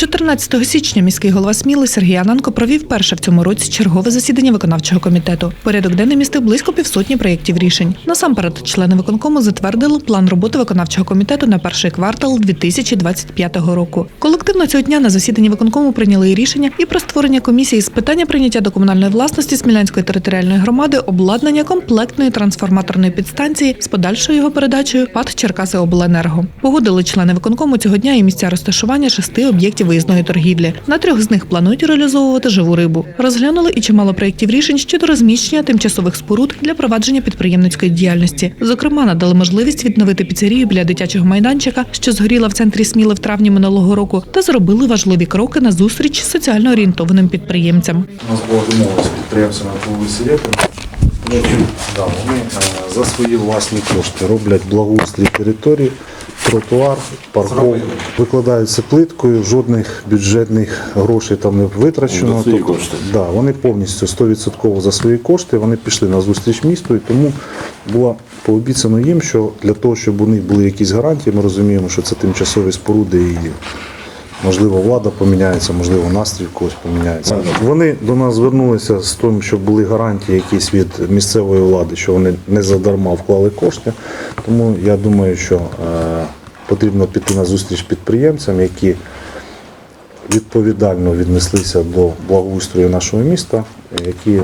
14 січня міський голова Сміли Сергій Ананко провів перше в цьому році чергове засідання виконавчого комітету. Порядок денний містив близько півсотні проєктів рішень. Насамперед, члени виконкому затвердили план роботи виконавчого комітету на перший квартал 2025 року. Колективно цього дня на засіданні виконкому прийняли рішення і про створення комісії з питання прийняття до комунальної власності Смілянської територіальної громади обладнання комплектної трансформаторної підстанції з подальшою його передачею ПАД Черкаси Обленерго. Погодили члени виконкому цього дня і місця розташування шести об'єктів виїзної торгівлі. На трьох з них планують реалізовувати живу рибу. Розглянули і чимало проєктів рішень щодо розміщення тимчасових споруд для провадження підприємницької діяльності. Зокрема, надали можливість відновити піцерію біля дитячого майданчика, що згоріла в центрі Сміли в травні минулого року, та зробили важливі кроки на зустріч соціально орієнтованим підприємцям. У нас була домова з підприємцями по вони е, за свої власні кошти роблять благоустрій території, тротуар, парков, викладаються плиткою, жодних бюджетних грошей там не витрачено. За свої Тобто, кошти. Да, вони повністю 100% за свої кошти, вони пішли на зустріч місту, і тому було пообіцяно їм, що для того, щоб у них були якісь гарантії, ми розуміємо, що це тимчасові споруди і Можливо, влада поміняється, можливо, настрій в когось поміняється. Вони до нас звернулися з тим, щоб були гарантії якісь від місцевої влади, що вони не задарма вклали кошти. Тому я думаю, що е, потрібно піти на зустріч підприємцям, які відповідально віднеслися до благоустрою нашого міста, які е,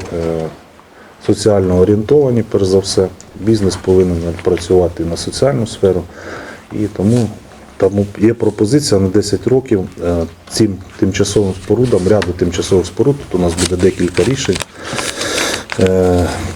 соціально орієнтовані, перш за все. Бізнес повинен працювати на соціальну сферу. І тому, тому є пропозиція на 10 років е, цим тимчасовим спорудам, ряду тимчасових споруд, тут у нас буде декілька рішень,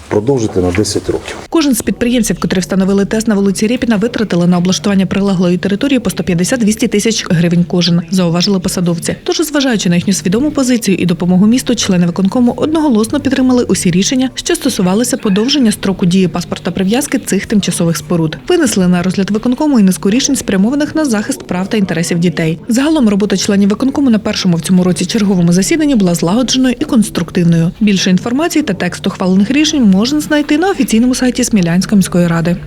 продовжити на 10 років. Кожен з підприємців, котрі встановили тест на вулиці Рєпіна, витратили на облаштування прилеглої території по 150-200 тисяч гривень кожен, зауважили посадовці. Тож, зважаючи на їхню свідому позицію і допомогу місту, члени виконкому одноголосно підтримали усі рішення, що стосувалися подовження строку дії паспорта прив'язки цих тимчасових споруд. Винесли на розгляд виконкому і низку рішень, спрямованих на захист прав та інтересів дітей. Загалом робота членів виконкому на першому в цьому році черговому засіданні була злагодженою і конструктивною. Більше інформації та текст ухвалених рішень можна знайти на офіційному сайті Смілянської міської ради.